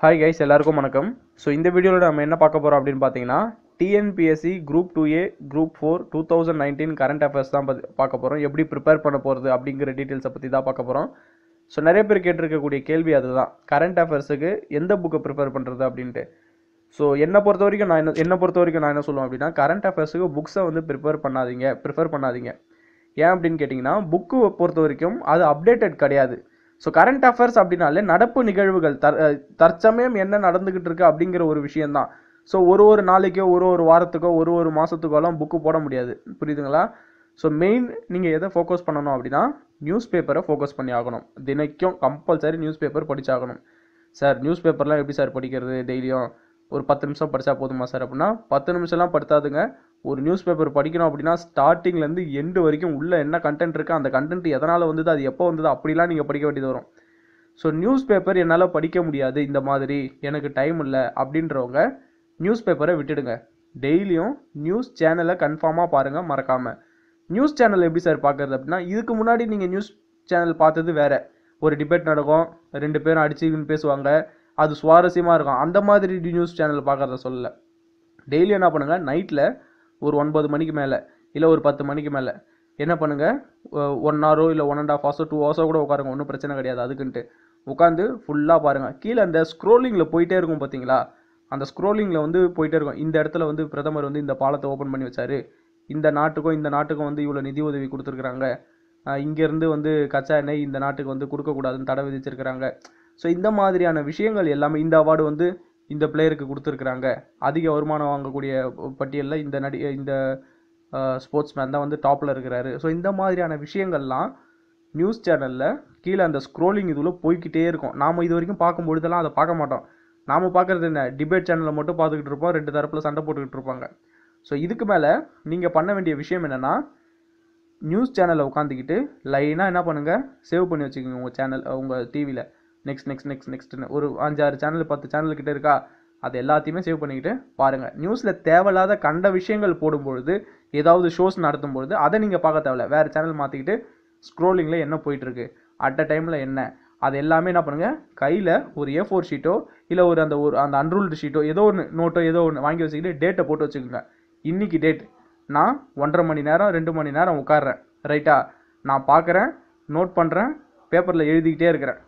Hi guys எல்லாருக்கும் வணக்கம். So இந்த வீடியோவில் நம்ம என்ன பார்க்க போகிறோம் அப்படின்னு பார்த்தீங்கன்னா TNPSC group two A group four two thousand nineteen current affairs தான் பார்க்க போகிறோம் எப்படி ப்ரிப்பேர் பண்ண போகிறது அப்படிங்கிற டீட்டெயில்ஸை பற்றி தான் பார்க்க போகிறோம் ஸோ நிறைய பேர் கேட்டிருக்கக்கூடிய கேள்வி அதுதான். கரண்ட் அஃபேர்ஸுக்கு எந்த புக்கை ப்ரிப்பேர் பண்ணுறது அப்படின்ட்டு. ஸோ என்னை பொறுத்த வரைக்கும் நான் என்ன என்னை பொறுத்த வரைக்கும் நான் என்ன சொல்லுவேன் அப்படின்னா கரண்ட் அஃபேர்ஸுக்கு புக்ஸை வந்து ப்ரிப்பேர் பண்ணாதீங்க ப்ரிஃபர் பண்ணாதீங்க. ஏன் அப்படின்னு கேட்டிங்கன்னா புக்கு பொறுத்த வரைக்கும் அது அப்டேட்டட் கிடையாது. ஸோ கரண்ட் அஃபேர்ஸ் அப்படின்னாலே நடப்பு நிகழ்வுகள் தற் தற்சமயம் என்ன நடந்துக்கிட்டு இருக்கு அப்படிங்கிற ஒரு விஷயம்தான். ஸோ ஒரு ஒரு நாளைக்கோ ஒரு ஒரு வாரத்துக்கோ ஒரு ஒரு மாதத்துக்கோலாம் புக்கு போட முடியாது. புரியுதுங்களா? ஸோ மெயின் நீங்கள் எதை ஃபோக்கஸ் பண்ணணும் அப்படின்னா நியூஸ் பேப்பரை ஃபோக்கஸ் பண்ணி ஆகணும். தினைக்கும் கம்பல்சரி நியூஸ் பேப்பர் படிச்சாகணும். சார் நியூஸ் பேப்பர்லாம் எப்படி சார் படிக்கிறது? டெய்லியும் ஒரு பத்து நிமிஷம் படித்தா போதுமா சார் அப்படின்னா பத்து நிமிஷம்லாம் படுத்தாதுங்க. ஒரு நியூஸ் பேப்பர் படிக்கணும் அப்படின்னா ஸ்டார்டிங்லேருந்து எண்டு வரைக்கும் உள்ளே என்ன கண்டென்ட் இருக்குது அந்த கண்டென்ட் எதனால் வந்தது அது எப்போ வந்தது அப்படிலாம் நீங்கள் படிக்க வேண்டியது வரும். ஸோ நியூஸ் பேப்பர் என்னால் படிக்க முடியாது இந்த மாதிரி. எனக்கு டைம் இல்லை அப்படின்றவங்க நியூஸ் பேப்பரை விட்டுடுங்க. டெய்லியும் நியூஸ் சேனலை கன்ஃபார்மாக பாருங்கள் மறக்காமல் நியூஸ் சேனல் எப்படி சார் பார்க்குறது அப்படின்னா இதுக்கு முன்னாடி நீங்கள் நியூஸ் சேனல் பார்த்தது வேறு. ஒரு டிபேட் நடக்கும் ரெண்டு பேரும் அடிச்சுக்கின்னு பேசுவாங்க அது சுவாரஸ்யமாக இருக்கும். அந்த மாதிரி நியூஸ் சேனல் பார்க்குறத சொல்லலை. டெய்லி என்ன பண்ணுங்கள் நைட்டில் ஒரு ஒன்பது மணிக்கு மேலே இல்லை ஒரு பத்து மணிக்கு மேலே. என்ன பண்ணுங்கள் ஒன் ஹவரோ இல்லை ஒன் அண்ட் ஹாஃப் ஹவர்ஸோ டூ ஹவர்ஸோ கூட உட்காருங்க ஒன்றும் பிரச்சனை கிடையாது அதுக்குன்ட்டு. உட்காந்து ஃபுல்லாக பாருங்கள் கீழே அந்த ஸ்க்ரோலிங்கில் போயிட்டே இருக்கும் பார்த்தீங்களா அந்த ஸ்க்ரோலிங்கில் வந்து போயிட்டே இருக்கும். இந்த இடத்துல வந்து பிரதமர் வந்து இந்த பாலத்தை ஓப்பன் பண்ணி வச்சார். இந்த நாட்டுக்கும் இந்த நாட்டுக்கும் வந்து இவ்வளோ நிதி உதவி கொடுத்துருக்குறாங்க. இங்கேருந்து வந்து கச்சா எண்ணெய் இந்த நாட்டுக்கு வந்து கொடுக்கக்கூடாதுன்னு தடை விதிச்சிருக்கிறாங்க. ஸோ இந்த மாதிரியான விஷயங்கள் எல்லாமே இந்த அவார்டு வந்து இந்த பிளேயருக்கு கொடுத்துருக்குறாங்க. அதிக வருமானம் வாங்கக்கூடிய பட்டியலில் இந்த நடி இந்த ஸ்போர்ட்ஸ் மேன் தான் வந்து டாப்பில் இருக்கிறாரு. ஸோ இந்த மாதிரியான விஷயங்கள்லாம் நியூஸ் சேனலில் கீழே அந்த ஸ்க்ரோலிங் இதில் போய்க்கிட்டே இருக்கும். நாம் இது வரைக்கும் பார்க்கும்பொழுதெல்லாம் அதை பார்க்க மாட்டோம். நாம் பார்க்குறது என்ன? டிபேட் சேனலில் மட்டும் பார்த்துக்கிட்டு இருப்போம். ரெண்டு தரப்பில் சண்டை போட்டுக்கிட்டு இருப்பாங்க. ஸோ இதுக்கு மேலே நீங்கள் பண்ண வேண்டிய விஷயம் என்னென்னா நியூஸ் சேனலில் உட்காந்துக்கிட்டு லைனாக என்ன பண்ணுங்கள் சேவ் பண்ணி வச்சுக்கோங்க உங்கள் சேனல் உங்கள் டிவியில் நெக்ஸ்ட் நெக்ஸ்ட் நெக்ஸ்ட் நெக்ஸ்ட்னு ஒரு அஞ்சாறு சேனல் பத்து சேனல் கிட்ட இருக்கா? அது எல்லாத்தையுமே சேவ் பண்ணிக்கிட்டு பாருங்கள் நியூஸில் தேவையில்லாத கண்ட விஷயங்கள் போடும்பொழுது ஏதாவது ஷோஸ் நடத்தும் பொழுது அதை நீங்கள் பார்க்க தேவையில்ல. வேறு சேனல் மாற்றிக்கிட்டு ஸ்க்ரோலிங்கில் என்ன போயிட்டுருக்கு அட் அ டைமில் என்ன? அது எல்லாமே என்ன பண்ணுங்கள் கையில் ஒரு ஏ ஃபோர் ஷீட்டோ இல்லை ஒரு அந்த ஒரு அந்த அன்ரூல்டு ஷீட்டோ ஏதோ ஒன்று நோட்டோ ஏதோ ஒன்று வாங்கி வச்சுக்கிட்டு டேட்டை போட்டு வச்சுக்கோங்க. இன்றைக்கி டேட் நான் ஒன்றரை மணி நேரம் ரெண்டு மணி நேரம் உட்கார்றேன். ரைட்டா நான் பார்க்குறேன் நோட் பண்ணுறேன் பேப்பரில் எழுதிக்கிட்டே இருக்கிறேன்.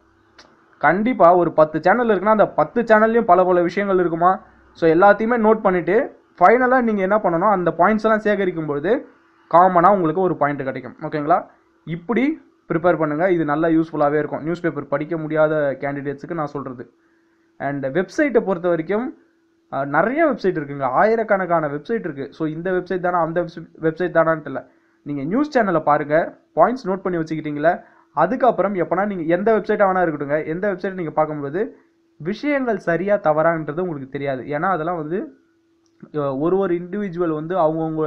கண்டிப்பாக ஒரு பத்து சேனல் இருக்குன்னா அந்த பத்து சேனல்லையும் பல பல விஷயங்கள் இருக்குமா? ஸோ எல்லாத்தையுமே நோட் பண்ணிவிட்டு ஃபைனலாக நீங்கள் என்ன பண்ணணும் அந்த பாயிண்ட்ஸ் எல்லாம் சேகரிக்கும் பொழுது காமனாக உங்களுக்கு ஒரு பாயிண்ட் கிடைக்கும். ஓகேங்களா இப்படி ப்ரிப்பேர் பண்ணுங்கள் இது நல்லா யூஸ்ஃபுல்லாகவே இருக்கும். நியூஸ் பேப்பர் படிக்க முடியாத கேண்டிடேட்ஸுக்கு நான் சொல்கிறது அண்ட் வெப்சைட்டை பொறுத்த வரைக்கும் நிறைய வெப்சைட் இருக்குங்க. ஆயிரக்கணக்கான வெப்சைட் இருக்குது ஸோ இந்த வெப்சைட் தானே அந்த வெப்சைட் தானான்ட்டு இல்லை நீங்கள் நியூஸ் சேனலை பாருங்கள் பாயிண்ட்ஸ் நோட் பண்ணி வச்சுக்கிட்டீங்களே அதுக்கப்புறம் எப்போனா நீங்கள் எந்த வெப்சைட்டாக வேணா இருக்கட்டுங்க எந்த வெப்சைட் நீங்கள் பார்க்கும்போது விஷயங்கள் சரியாக தவறான்றது உங்களுக்கு தெரியாது. ஏன்னா அதெல்லாம் வந்து ஒரு ஒரு இண்டிவிஜுவல் வந்து அவங்கவுங்க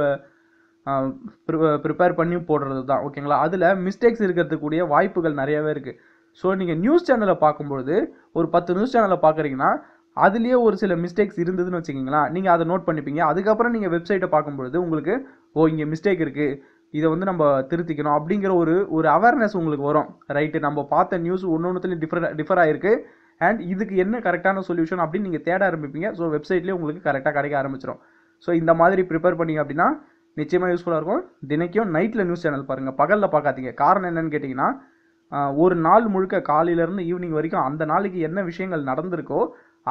ப்ரிப்பேர் பண்ணி போடுறது தான் ஓகேங்களா அதில் மிஸ்டேக்ஸ் இருக்கிறதுக்கூடிய வாய்ப்புகள் நிறையவே இருக்குது ஸோ நீங்கள் நியூஸ் சேனலை பார்க்கும்பொழுது ஒரு பத்து நியூஸ் சேனலை பார்க்குறீங்கன்னா அதுலேயே ஒரு சில மிஸ்டேக்ஸ் இருந்ததுன்னு வச்சுக்கிங்களா நீங்கள் அதை நோட் பண்ணிப்பீங்க. அதுக்கப்புறம் நீங்கள் வெப்சைட்டை பார்க்கும்பொழுது உங்களுக்கு ஓ இங்கே மிஸ்டேக் இருக்குது இதை வந்து நம்ம திருத்திக்கணும் அப்படிங்கிற ஒரு ஒரு அவேர்னஸ் உங்களுக்கு வரும். ரைட்டு நம்ம பார்த்த நியூஸ் ஒன்று ஒன்றுத்துலையும் டிஃபர் டிஃபர் ஆயிருக்கு. அண்ட் இதுக்கு என்ன கரெக்டான சொல்யூஷன் அப்படின்னு நீங்கள் தேட ஆரம்பிப்பீங்க. ஸோ வெப்சைட்லேயே உங்களுக்கு கரெக்டாக கிடைக்க ஆரம்பிச்சிடும் ஸோ இந்த மாதிரி ப்ரிப்பேர் பண்ணீங்க அப்படின்னா நிச்சயமாக யூஸ்ஃபுல்லாக இருக்கும். தினைக்கும் நைட்டில் நியூஸ் சேனல் பாருங்கள் பகலில் பார்க்காதீங்க. காரணம் என்னன்னு கேட்டிங்கன்னா ஒரு நாள் முழுக்க காலையிலேருந்து ஈவினிங் வரைக்கும் அந்த நாளைக்கு என்ன விஷயங்கள் நடந்திருக்கோ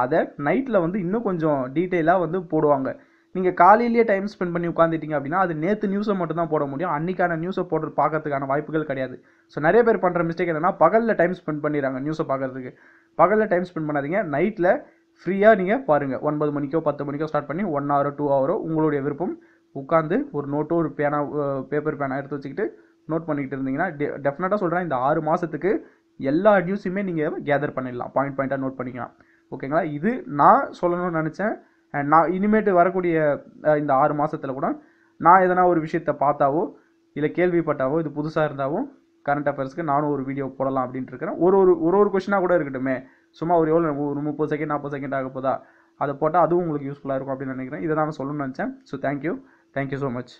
அதை நைட்டில் வந்து இன்னும் கொஞ்சம் டீட்டெயிலாக வந்து போடுவாங்க. நீங்கள் காலையிலேயே டைம் ஸ்பெண்ட் பண்ணி உட்காந்துட்டீங்க அப்படின்னா அது நேற்று நியூஸை மட்டும் தான் போட முடியும். அன்றைக்கான நியூஸை போடுற பார்க்கறதுக்கான வாய்ப்புகள் கிடையாது. ஸோ நிறைய பேர் பண்ணுற மிஸ்டேக் என்னன்னா பகலில் டைம் ஸ்பெண்ட் பண்ணிடுறாங்க நியூஸை பார்க்கறதுக்கு. பகலில் டைம் ஸ்பெண்ட் பண்ணாதீங்க. நைட்டில் ஃப்ரீயாக நீங்கள் பாருங்கள் ஒன்பது மணிக்கோ பத்து மணிக்கோ ஸ்டார்ட் பண்ணி ஒன் ஹவரோ டூ ஹவரோ உங்களுடைய விருப்பம் உட்காந்து ஒரு நோட்டோ ஒரு பேனா பேப்பர் பேனா எடுத்து வச்சுக்கிட்டு நோட் பண்ணிக்கிட்டு இருந்தீங்கன்னா டெ டெஃபினட்டாக சொல்கிறேன் இந்த ஆறு மாதத்துக்கு எல்லா நியூஸுமே நீங்கள் கேதர் பண்ணிடலாம். பாயிண்ட் பாயிண்ட்டாக நோட் பண்ணிக்கலாம். ஓகேங்களா இது நான் சொல்லணும்னு நினச்சேன். நான் இனிமேட்டு வரக்கூடிய இந்த ஆறு மாதத்தில் கூட நான் எதனா ஒரு விஷயத்தை பார்த்தாவோ இல்லை கேள்விப்பட்டாவோ இது புதுசாக இருந்தாவோ கரண்ட் அஃபேர்ஸ்க்கு நானும் ஒரு வீடியோ போடலாம் அப்படின்ட்டு இருக்கிறேன். ஒரு ஒரு ஒரு ஒரு கொஷினாக கூட இருக்கட்டுமே. சும்மா ஒரு எவ்வளோ ஒரு முப்பது செகண்ட் நாற்பது செகண்ட் ஆக போதா? அதை போட்டால் அதுவும் உங்களுக்கு யூஸ்ஃபுல்லாக இருக்கும் அப்படின்னு நினைக்கிறேன். இதை நான் சொல்லணும்னு நினச்சேன். So thank you thank you so much